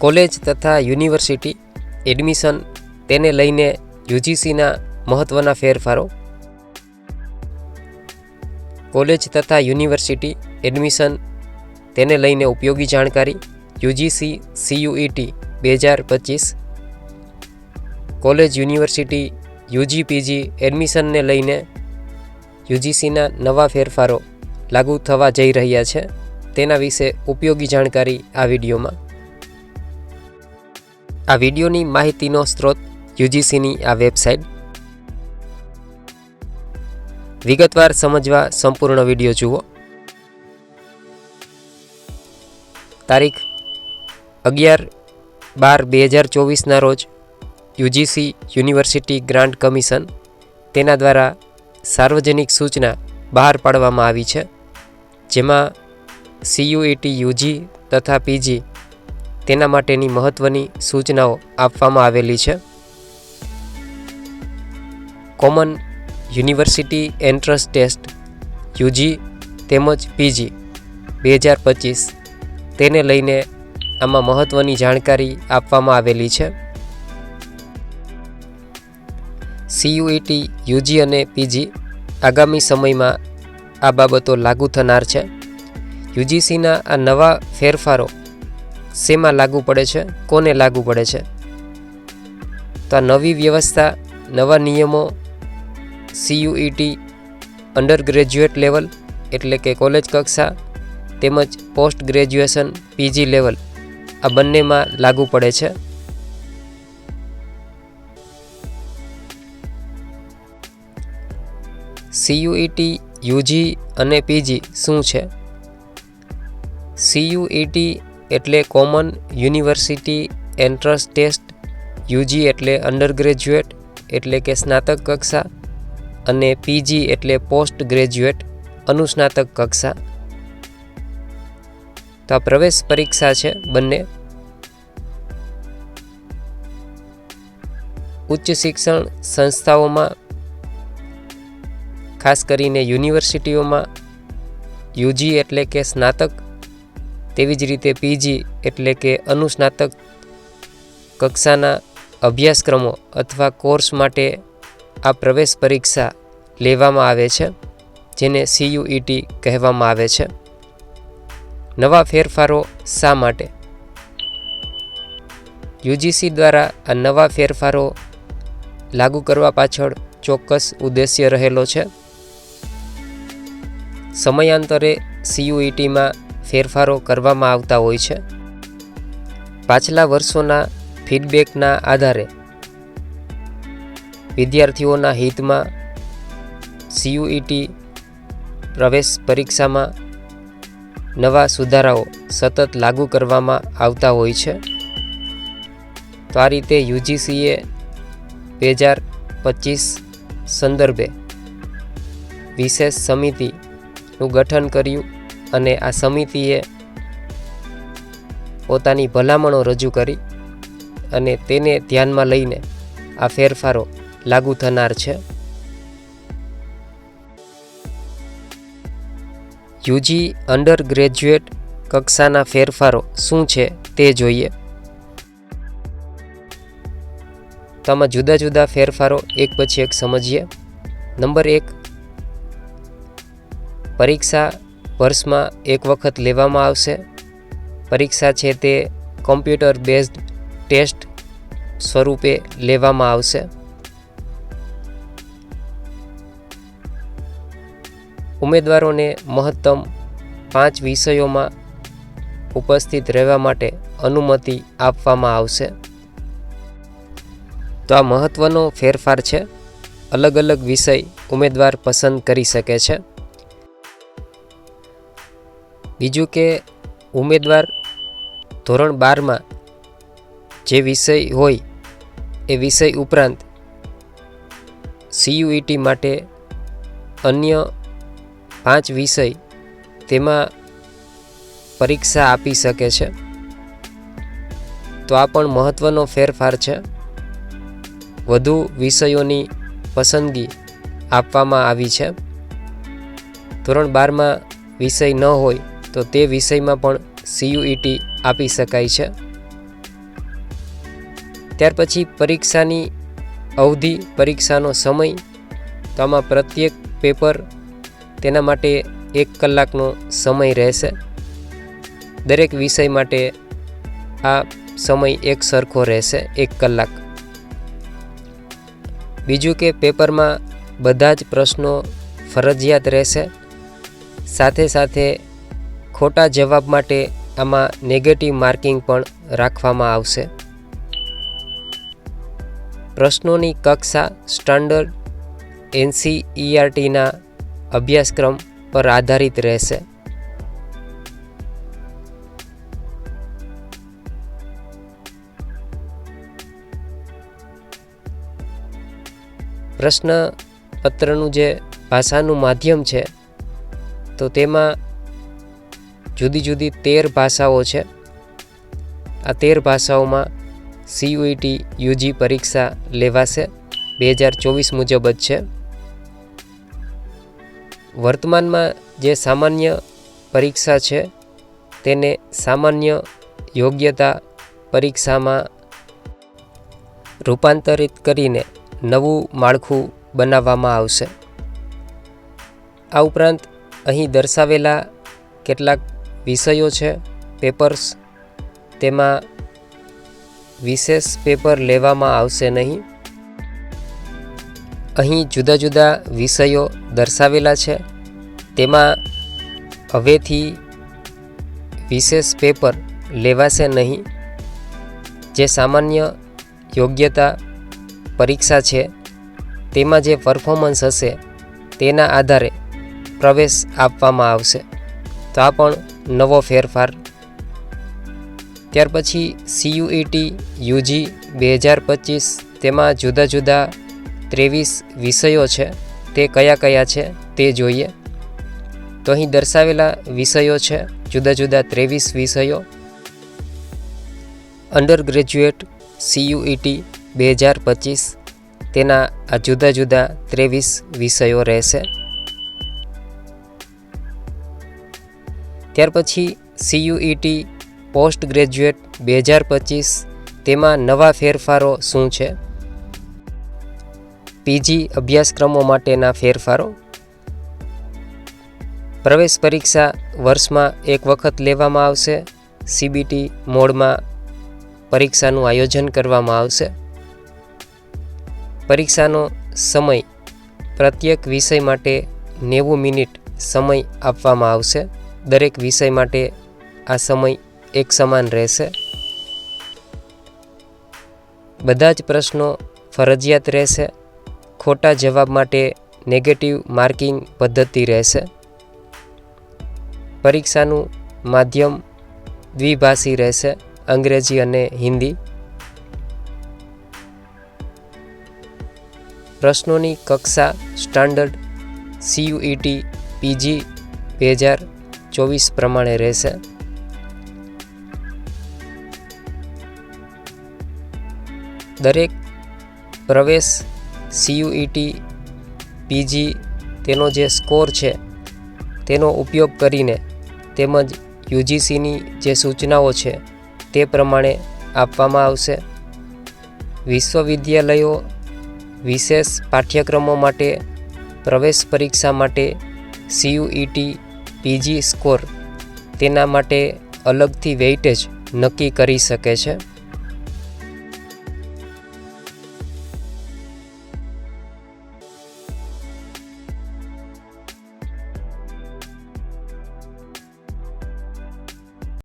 College તથા university admission તેને લઈને યુજીસીના મહત્ત્વના ફેરફારો. કોલેજ તથા યુનિવર્સિટી એડમિશન તેને લઈને ઉપયોગી જાણકારી યુજીસી સીયુઈટી બે હજાર પચીસ. કોલેજ યુનિવર્સિટી યુજીપીજી એડમિશનને લઈને યુજીસીના નવા ફેરફારો લાગુ થવા જઈ રહ્યા છે. તેના વિશે ઉપયોગી જાણકારી આ વિડીયોમાં. આ વિડીયોની માહિતીનો સ્ત્રોત યુજીસીની આ વેબસાઇટ. વિગતવાર સમજવા સંપૂર્ણ વીડિયો જુઓ. તારીખ અગિયાર બાર બે હજાર ચોવીસના રોજ યુજીસી યુનિવર્સિટી ગ્રાન્ટ કમિશન તેના દ્વારા સાર્વજનિક સૂચના બહાર પાડવામાં આવી છે, જેમાં સીયુઈટી યુજી તથા પીજી તેના માટેની મહત્ત્વની સૂચનાઓ આપવામાં આવેલી છે. Common university entrance test, UG તેમજ પીજી બે હજાર પચીસ, તેને લઈને આમાં મહત્ત્વની જાણકારી આપવામાં આવેલી છે. સીયુઈટી, યુજી અને પીજી આગામી સમયમાં આ બાબતો લાગુ થનાર છે. યુજીસીના આ નવા ફેરફારો શેમાં લાગુ પડે છે? કોને લાગુ પડે છે? તો આ નવી વ્યવસ્થા, નવા નિયમો સીયુઈટી અંડર ગ્રેજ્યુએટ લેવલ એટલે કે કોલેજ કક્ષા તેમજ પોસ્ટ ગ્રેજ્યુએશન પીજી લેવલ આ બંનેમાં લાગુ પડે છે. સીયુઈટી યુજી અને પીજી શું છે? સીયુઈટી એટલે common university entrance test, UG એટલે અંડર ગ્રેજ્યુએટ એટલે કે સ્નાતક કક્ષા અને પીજી એટલે પોસ્ટ ગ્રેજ્યુએટ અનુસ્નાતક કક્ષા. તો આ પ્રવેશ પરીક્ષા છે બંને. ઉચ્ચ શિક્ષણ સંસ્થાઓમાં, ખાસ કરીને યુનિવર્સિટીઓમાં, યુજી એટલે કે સ્નાતક તેવી જ રીતે પીજી એટલે કે અનુસ્નાતક કક્ષાના અભ્યાસક્રમો અથવા કોર્સ માટે આ પ્રવેશ પરીક્ષા લેવામાં આવે છે, જેને સીયુઈટી કહેવામાં આવે છે. નવા ફેરફારો શા માટે? યુજીસી દ્વારા આ નવા ફેરફારો લાગુ કરવા પાછળ ચોક્કસ ઉદ્દેશ્ય રહેલો છે. સમયાંતરે સીયુઈટીમાં ફેરફારો કરવામાં આવતા હોય છે. પાછલા વર્ષોના ફીડબેકના આધારે વિદ્યાર્થીઓના હિતમાં સીયુઈટી પ્રવેશ પરીક્ષામાં નવા સુધારાઓ સતત લાગુ કરવામાં આવતા હોય છે. તો આ રીતે યુજીસીએ બે હજાર પચીસ સંદર્ભે વિશેષ સમિતિનું ગઠન કર્યું. અને આ સમિતિએ પોતાની ભલામણો રજૂ કરી અને તેને ધ્યાનમાં લઈને આ ફેરફારો લાગુ થનાર છે. યુજી અંડર ગ્રેજ્યુએટ કક્ષાના ફેરફારો શું છે તે જોઈએ. તો આમાં જુદા જુદા ફેરફારો એક પછી એક સમજીએ. નંબર એક, પરીક્ષા વર્ષમાં એક વખત લેવામાં આવશે. પરીક્ષા છે તે કોમ્પ્યુટર બેઝડ ટેસ્ટ સ્વરૂપે લેવામાં આવશે. ઉમેદવારોને મહત્તમ પાંચ વિષયોમાં ઉપસ્થિત રહેવા માટે અનુમતિ આપવામાં આવશે. તો આ મહત્ત્વનો ફેરફાર છે. અલગ અલગ વિષય ઉમેદવાર પસંદ કરી શકે છે. બીજું કે ઉમેદવાર ધોરણ બારમાં જે વિષય હોય એ વિષય ઉપરાંત સીયુઈટી માટે અન્ય પાંચ વિષય તેમાં પરીક્ષા આપી શકે છે. તો આ પણ મહત્ત્વનો ફેરફાર છે. વધુ વિષયોની પસંદગી આપવામાં આવી છે. ધોરણ બારમાં વિષય ન હોય તો તે વિષયમાં પણ સીયુઈટી આપી શકાય છે. ત્યાર પછી પરીક્ષાની અવધિ, પરીક્ષાનો સમય, તો આમાં પ્રત્યેક પેપર તેના માટે એક કલાકનો સમય રહેશે. દરેક વિષય માટે આ સમય એક સરખો રહેશે, એક કલાક. બીજું કે પેપરમાં બધા જ પ્રશ્નો ફરજિયાત રહેશે. સાથે સાથે ખોટા જવાબ માટે આમાં નેગેટિવ માર્કિંગ પણ રાખવામાં આવશે. પ્રશ્નોની કક્ષા સ્ટાન્ડર્ડ એનસીઈઆરટીના અભ્યાસક્રમ પર આધારિત રહેશે. પ્રશ્ન પત્રનું જે ભાષાનું માધ્યમ છે, તો તેમાં જુદી જુદી તેર ભાષાઓ છે. આ તેર ભાષાઓમાં સીયુઈટી યુજી પરીક્ષા લેવાશે. બે હજાર ચોવીસ મુજબ જ છે. વર્તમાનમાં જે સામાન્ય પરીક્ષા છે, તેને સામાન્ય યોગ્યતા પરીક્ષામાં રૂપાંતરિત કરીને નવું માળખું બનાવવામાં આવશે. આ ઉપરાંત અહીં દર્શાવેલા કેટલાક વિષયો છે, પેપર્સ. તેમાં વિશેષ પેપર લેવામાં આવશે નહીં. અહીં જુદા જુદા વિષયો દર્શાવેલા છે. તેમાં હવેથી વિશેષ પેપર લેવાશે નહીં. જે સામાન્ય યોગ્યતા પરીક્ષા છે, તેમાં જે પરફોર્મન્સ હશે, તેના આધારે પ્રવેશ આપવામાં આવશે. તો આ પણ નવો ફેરફાર. ત્યાર પછી સીયુઈટી યુજી બે હજાર પચીસ, તેમાં જુદા જુદા ત્રેવીસ વિષયો છે. તે કયા કયા છે તે જોઈએ. તો અહીં દર્શાવેલા વિષયો છે, જુદા જુદા ત્રેવીસ વિષયો. અંડર ગ્રેજ્યુએટ સીયુઈટી બે હજાર પચીસ, તેના આ જુદા જુદા ત્રેવીસ વિષયો રહેશે. ત્યાર પછી સીયુઈટી પોસ્ટ ગ્રેજ્યુએટ બે હજાર પચીસ તેમાં નવા ફેરફારો શું છે? પીજી અભ્યાસક્રમો માટેના ફેરફારો. પ્રવેશ પરીક્ષા વર્ષમાં એક વખત લેવામાં આવશે. સીબીટી મોડમાં પરીક્ષાનું આયોજન કરવામાં આવશે. પરીક્ષાનો સમય પ્રત્યેક વિષય માટે નેવું મિનિટ સમય આપવામાં આવશે. દરેક વિષય માટે આ સમય એક સમાન રહેશે. બધા જ પ્રશ્નો ફરજિયાત રહેશે. ખોટા જવાબ માટે નેગેટિવ માર્કિંગ પદ્ધતિ રહેશે. પરીક્ષાનું માધ્યમ દ્વિભાષી રહેશે, અંગ્રેજી અને હિન્દી. પ્રશ્નોની કક્ષા સ્ટાન્ડર્ડ સીયુઈટી પીજી બે હજાર ચોવીસ પ્રમાણે રહેશે. દરેક પ્રવેશ સીયુઈટી પીજી તેનો જે સ્કોર છે, તેનો ઉપયોગ કરીને તેમજ યુજીસીની જે સૂચનાઓ છે, તે પ્રમાણે આપવામાં આવશે. વિશ્વવિદ્યાલયો વિશેષ પાઠ્યક્રમો માટે પ્રવેશ પરીક્ષા માટે સીયુઈટી પીજી સ્કોર તેના માટે અલગથી વેઇટેજ નક્કી કરી શકે છે.